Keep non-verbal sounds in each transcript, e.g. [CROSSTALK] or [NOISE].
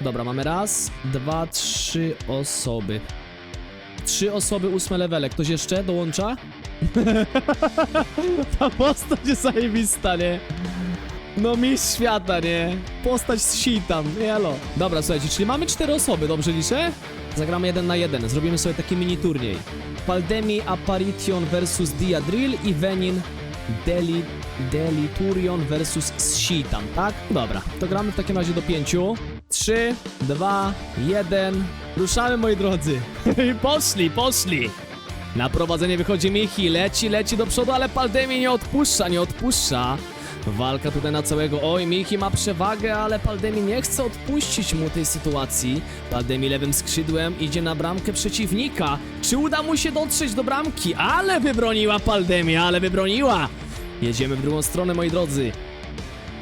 Dobra, mamy raz, dwa, trzy osoby. Trzy osoby, ósme levele. Ktoś jeszcze dołącza? [LAUGHS] Ta postać jest zajebista, nie? No mistrz świata, nie? Postać z sitam, jelo. Dobra, słuchajcie, czyli mamy cztery osoby, dobrze liczę? Zagramy jeden na jeden, zrobimy sobie taki mini turniej. Paldemi Apparition versus Diadrill i Venin Deli, Deliturion versus Shitam, tak? Dobra, to gramy w takim razie do pięciu. Trzy, dwa, jeden. Ruszamy, moi drodzy. [LAUGHS] Poszli, poszli. Na prowadzenie wychodzi Michi, leci, leci do przodu, ale Paldemi nie odpuszcza, nie odpuszcza. Walka tutaj na całego. Oj, Michi ma przewagę, ale Paldemi nie chce odpuścić mu tej sytuacji. Paldemi lewym skrzydłem idzie na bramkę przeciwnika. Czy uda mu się dotrzeć do bramki? Ale wybroniła Paldemi, ale wybroniła. Jedziemy w drugą stronę, moi drodzy.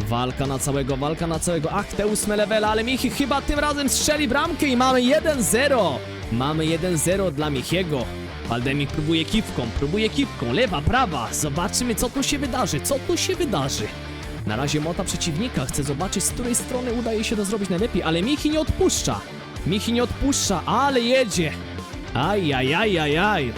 Walka na całego, walka na całego. Ach, te ósme levele, ale Michi chyba tym razem strzeli bramkę i mamy 1-0. Mamy 1-0 dla Michiego. Waldemi próbuje kiwką, próbuje kiwką, lewa, prawa. Zobaczymy, co tu się wydarzy, co tu się wydarzy. Na razie mota przeciwnika chce zobaczyć, z której strony udaje się to zrobić najlepiej, ale Michi nie odpuszcza. Michi nie odpuszcza, ale jedzie. Aj, aj, aj, aj, aj.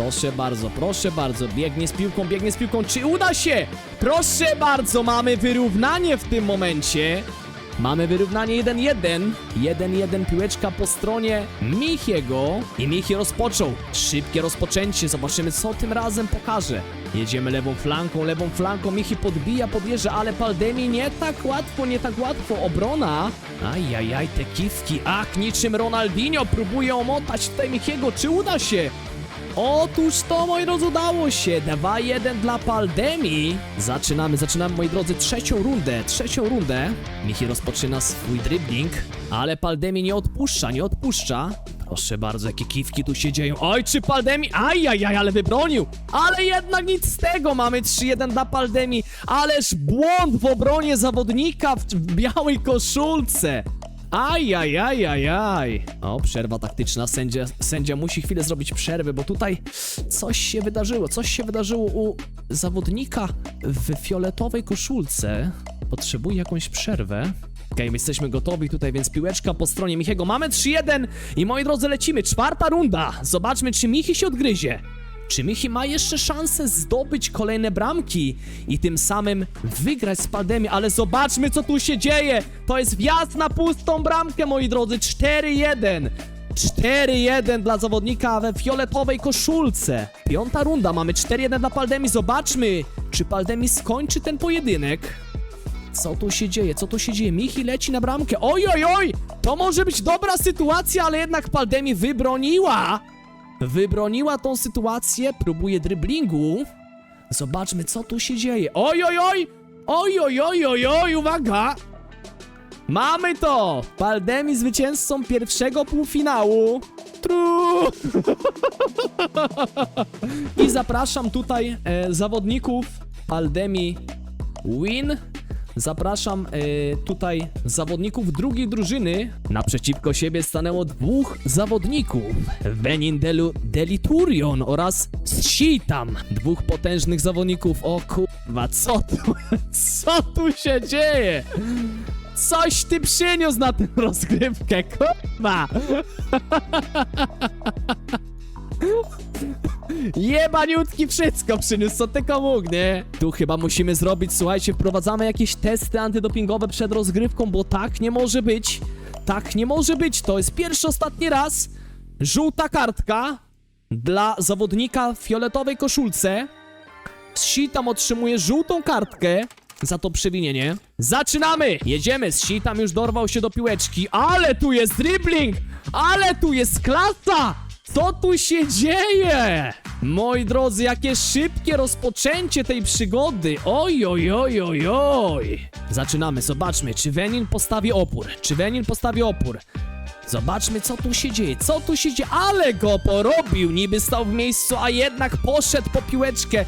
Proszę bardzo, proszę bardzo, biegnie z piłką, biegnie z piłką, czy uda się? Proszę bardzo, mamy wyrównanie w tym momencie. Mamy wyrównanie 1-1. 1-1 piłeczka po stronie Michiego. I Michi rozpoczął. Szybkie rozpoczęcie. Zobaczymy, co tym razem pokaże. Jedziemy lewą flanką, lewą flanką. Michi podbija, podjeżdża, ale Paldemi nie tak łatwo, nie tak łatwo. Obrona. Ajajaj, te kiwki. Ach, niczym Ronaldinho próbuje omotać tutaj Michiego. Czy uda się? Otóż to, moi drodzy, udało się. 2-1 dla Paldemi. Zaczynamy, zaczynamy, moi drodzy, trzecią rundę. Trzecią rundę. Michi rozpoczyna swój dribbling, ale Paldemi nie odpuszcza, nie odpuszcza. Proszę bardzo, jakie kiwki tu się dzieją. Oj, czy Paldemi... Ajajaj, ale wybronił. Ale jednak nic z tego. Mamy 3-1 dla Paldemi. Ależ błąd w obronie zawodnika w, w białej koszulce. Aj, aj, aj, aj. O, przerwa taktyczna. Sędzia, sędzia musi chwilę zrobić przerwę, bo tutaj coś się wydarzyło. Coś się wydarzyło u zawodnika w fioletowej koszulce. Potrzebuje jakąś przerwę. Okej, my jesteśmy gotowi tutaj, więc piłeczka po stronie Michiego. Mamy 3-1 i moi drodzy, lecimy. Czwarta runda. Zobaczmy, czy Michi się odgryzie. Czy Michi ma jeszcze szansę zdobyć kolejne bramki i tym samym wygrać z Paldemi? Ale zobaczmy, co tu się dzieje! To jest wjazd na pustą bramkę, moi drodzy! 4-1! 4-1 dla zawodnika we fioletowej koszulce. Piąta runda, mamy 4-1 dla Paldemi. Zobaczmy, czy Paldemi skończy ten pojedynek. Co tu się dzieje? Co tu się dzieje? Michi leci na bramkę. Oj, oj, oj! To może być dobra sytuacja, ale jednak Paldemi wybroniła. Wybroniła tą sytuację, próbuje dryblingu. Zobaczmy, co tu się dzieje. Oj, oj, oj! Oj, oj, oj, oj, oj, uwaga! Mamy to! Paldemi zwycięzcą pierwszego półfinału. Tru! [LAUGHS] I zapraszam tutaj e, zawodników Paldemi Win. Zapraszam e, tutaj zawodników drugiej drużyny. Naprzeciwko siebie stanęło dwóch zawodników. Benin Delu Deliturion oraz Shitam. Dwóch potężnych zawodników. O kurwa, co tu, [LAUGHS] co tu się dzieje? Coś ty przyniósł na tę rozgrywkę, kurwa! [LAUGHS] Jebaniutki wszystko przyniósł, co tylko mógł, nie? Tu chyba musimy zrobić, słuchajcie, wprowadzamy jakieś testy antydopingowe przed rozgrywką, bo tak nie może być. Tak nie może być, to jest pierwszy, ostatni raz. Żółta kartka dla zawodnika w fioletowej koszulce. Shitam otrzymuje żółtą kartkę za to przewinienie. Zaczynamy! Jedziemy, Shitam już dorwał się do piłeczki, ale tu jest dribbling! Ale tu jest klasa! Co tu się dzieje? Moi drodzy, jakie szybkie rozpoczęcie tej przygody. Oj, oj, oj, oj, oj. Zaczynamy, zobaczmy, czy Venin postawi opór. Czy Venin postawi opór. Zobaczmy, co tu się dzieje, co tu się dzieje, ale go porobił, niby stał w miejscu, a jednak poszedł po piłeczkę.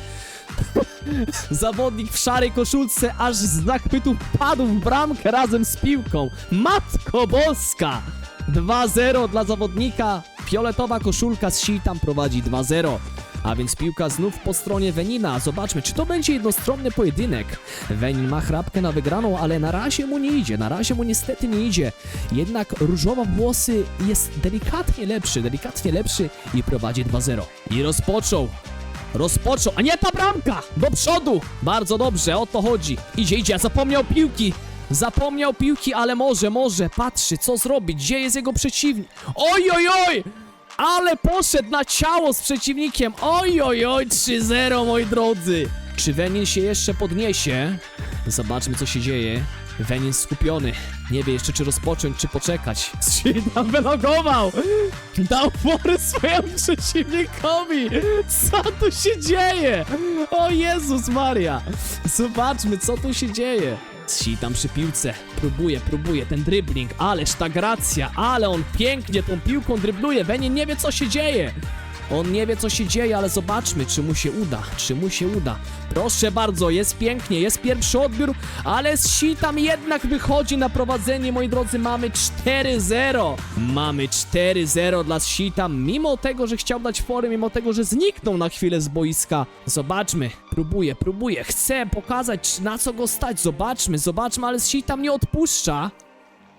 [LAUGHS] Zawodnik w szarej koszulce aż z zachwytu padł w bramkę razem z piłką. Matko Boska! 2-0 dla zawodnika. Fioletowa koszulka z Shitam prowadzi 2-0. A więc piłka znów po stronie Wenina. Zobaczmy, czy to będzie jednostronny pojedynek. Wenin ma chrapkę na wygraną, ale na razie mu nie idzie. Na razie mu niestety nie idzie. Jednak różowa włosy jest delikatnie lepszy, delikatnie lepszy i prowadzi 2-0. I rozpoczął. Rozpoczął, a nie ta bramka! Do przodu! Bardzo dobrze, o to chodzi. Idzie, idzie, zapomniał piłki. Zapomniał piłki, ale może, może, patrzy, co zrobić, gdzie jest jego przeciwnik. Oj, oj, oj! Ale poszedł na ciało z przeciwnikiem. Oj, oj, oj, 3-0, moi drodzy. Czy Wenin się jeszcze podniesie? Zobaczmy, co się dzieje. Wenin skupiony. Nie wie jeszcze, czy rozpocząć, czy poczekać. [LAUGHS] Shida wylogował! Dał fory swojemu przeciwnikowi! Co tu się dzieje? O Jezus Maria! Zobaczmy, co tu się dzieje. Si tam przy piłce. Próbuje, próbuje ten dribbling. Ależ ta gracja, ale on pięknie tą piłką dribluje. Wenin nie wie, co się dzieje. On nie wie, co się dzieje, ale zobaczmy, czy mu się uda, czy mu się uda. Proszę bardzo, jest pięknie, jest pierwszy odbiór, ale si tam jednak wychodzi na prowadzenie, moi drodzy, mamy 4-0. Mamy 4-0 dla Sitam, mimo tego, że chciał dać fory, mimo tego, że zniknął na chwilę z boiska. Zobaczmy, próbuje, próbuje, chce pokazać, na co go stać. Zobaczmy, zobaczmy, ale Sitam nie odpuszcza.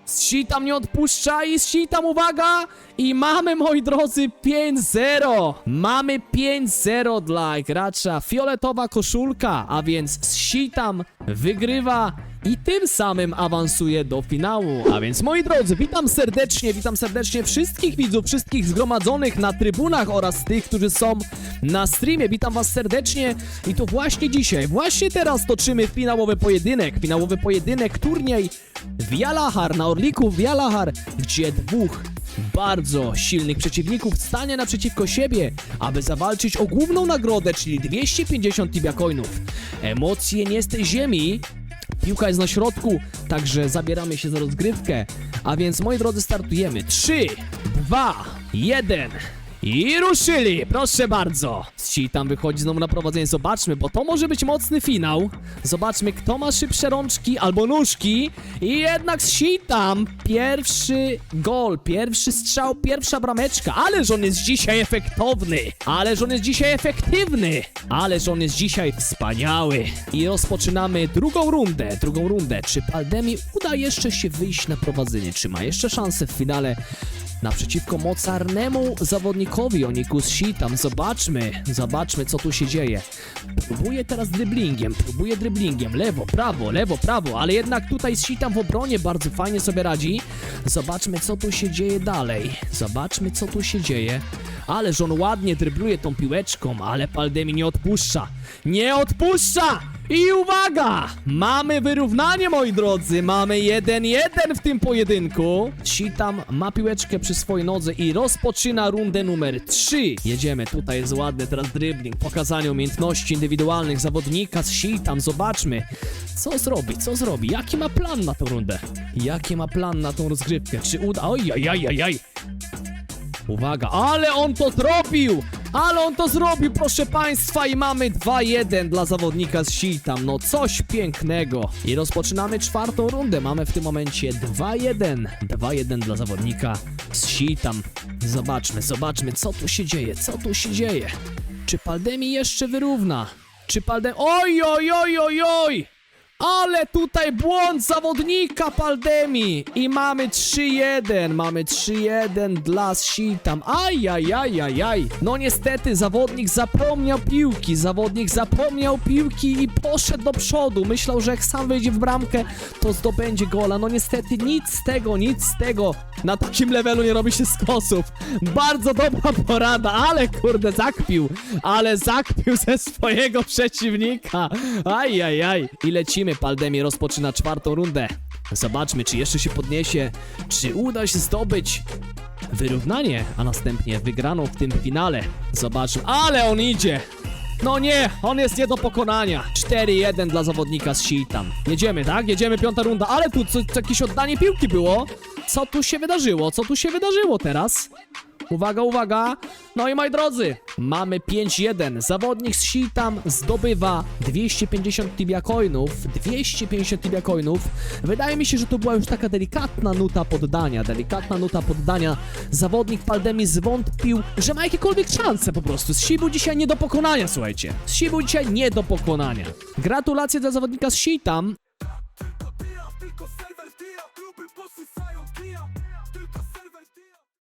Sitam nie odpuszcza i Sitam, uwaga! I mamy, moi drodzy, 5-0! Mamy 5-0 dla gracza fioletowa koszulka, a więc Sitam wygrywa i tym samym awansuje do finału. A więc, moi drodzy, witam serdecznie, witam serdecznie wszystkich widzów, wszystkich zgromadzonych na trybunach oraz tych, którzy są na streamie. Witam was serdecznie i to właśnie dzisiaj, właśnie teraz toczymy finałowy pojedynek, finałowy pojedynek, turniej Vialahar na Orliku Vialahar, gdzie dwóch bardzo silnych przeciwników stanie naprzeciwko siebie, aby zawalczyć o główną nagrodę, czyli 250 Tibia Coinów. Emocje nie z tej ziemi, Piłka jest na środku, także zabieramy się za rozgrywkę. A więc, moi drodzy, startujemy. 3, 2, 1. I ruszyli, proszę bardzo. Ci tam wychodzi znowu na prowadzenie, zobaczmy, bo to może być mocny finał. Zobaczmy, kto ma szybsze rączki albo nóżki. I jednak si tam pierwszy gol, pierwszy strzał, pierwsza brameczka. Ależ on jest dzisiaj efektowny, ależ on jest dzisiaj efektywny, ależ on jest dzisiaj wspaniały. I rozpoczynamy drugą rundę, drugą rundę. Czy Paldemi uda jeszcze się wyjść na prowadzenie? Czy ma jeszcze szansę w finale? Naprzeciwko mocarnemu zawodnikowi Onikus Shitam. Zobaczmy, zobaczmy co tu się dzieje. Próbuje teraz dryblingiem, próbuje dryblingiem, lewo, prawo, lewo, prawo, ale jednak tutaj Shitam w obronie bardzo fajnie sobie radzi. Zobaczmy co tu się dzieje dalej. Zobaczmy co tu się dzieje. Ależ on ładnie drybluje tą piłeczką, ale Paldemi nie odpuszcza. Nie odpuszcza! I uwaga! Mamy wyrównanie, moi drodzy. Mamy 1-1 w tym pojedynku. Sitam ma piłeczkę przy swojej nodze i rozpoczyna rundę numer 3. Jedziemy, tutaj jest ładny teraz dribbling, pokazanie umiejętności indywidualnych zawodnika z Sitam. Zobaczmy, co zrobi, co zrobi, jaki ma plan na tę rundę. Jaki ma plan na tą rozgrywkę, czy uda... Oj, oj, oj, oj. Uwaga, ale on to zrobił! Ale on to zrobił, proszę państwa, i mamy 2-1 dla zawodnika z Sitam. No coś pięknego. I rozpoczynamy czwartą rundę. Mamy w tym momencie 2-1. 2-1 dla zawodnika z Sitam. Zobaczmy, zobaczmy, co tu się dzieje, co tu się dzieje. Czy Paldemi jeszcze wyrówna? Czy Paldemi... Oj, oj, oj, oj, oj! Ale tutaj błąd zawodnika Paldemi i mamy 3-1, mamy 3-1 dla Sitam. Ajajajajaj. No niestety zawodnik zapomniał piłki, zawodnik zapomniał piłki i poszedł do przodu. Myślał, że jak sam wejdzie w bramkę, to zdobędzie gola. No niestety nic z tego, nic z tego. Na takim levelu nie robi się skosów. Bardzo dobra porada, ale kurde zakpił, ale zakpił ze swojego przeciwnika. Ajajaj. I lecimy, Paldemi rozpoczyna czwartą rundę. Zobaczmy, czy jeszcze się podniesie, czy uda się zdobyć wyrównanie, a następnie wygraną w tym finale. Zobaczmy, ale on idzie! No nie, on jest nie do pokonania. 4-1 dla zawodnika z Sitam. Jedziemy, tak? Jedziemy, piąta runda, ale tu co, jakieś oddanie piłki było. Co tu się wydarzyło? Co tu się wydarzyło teraz? Uwaga, uwaga. No i moi drodzy, mamy 5-1. Zawodnik z Shitam zdobywa 250 tibia coinów. 250 tibia coinów. Wydaje mi się, że to była już taka delikatna nuta poddania. Delikatna nuta poddania. Zawodnik Paldemi zwątpił, że ma jakiekolwiek szanse po prostu. Z był dzisiaj nie do pokonania, słuchajcie. Z był dzisiaj nie do pokonania. Gratulacje dla zawodnika z Shitam.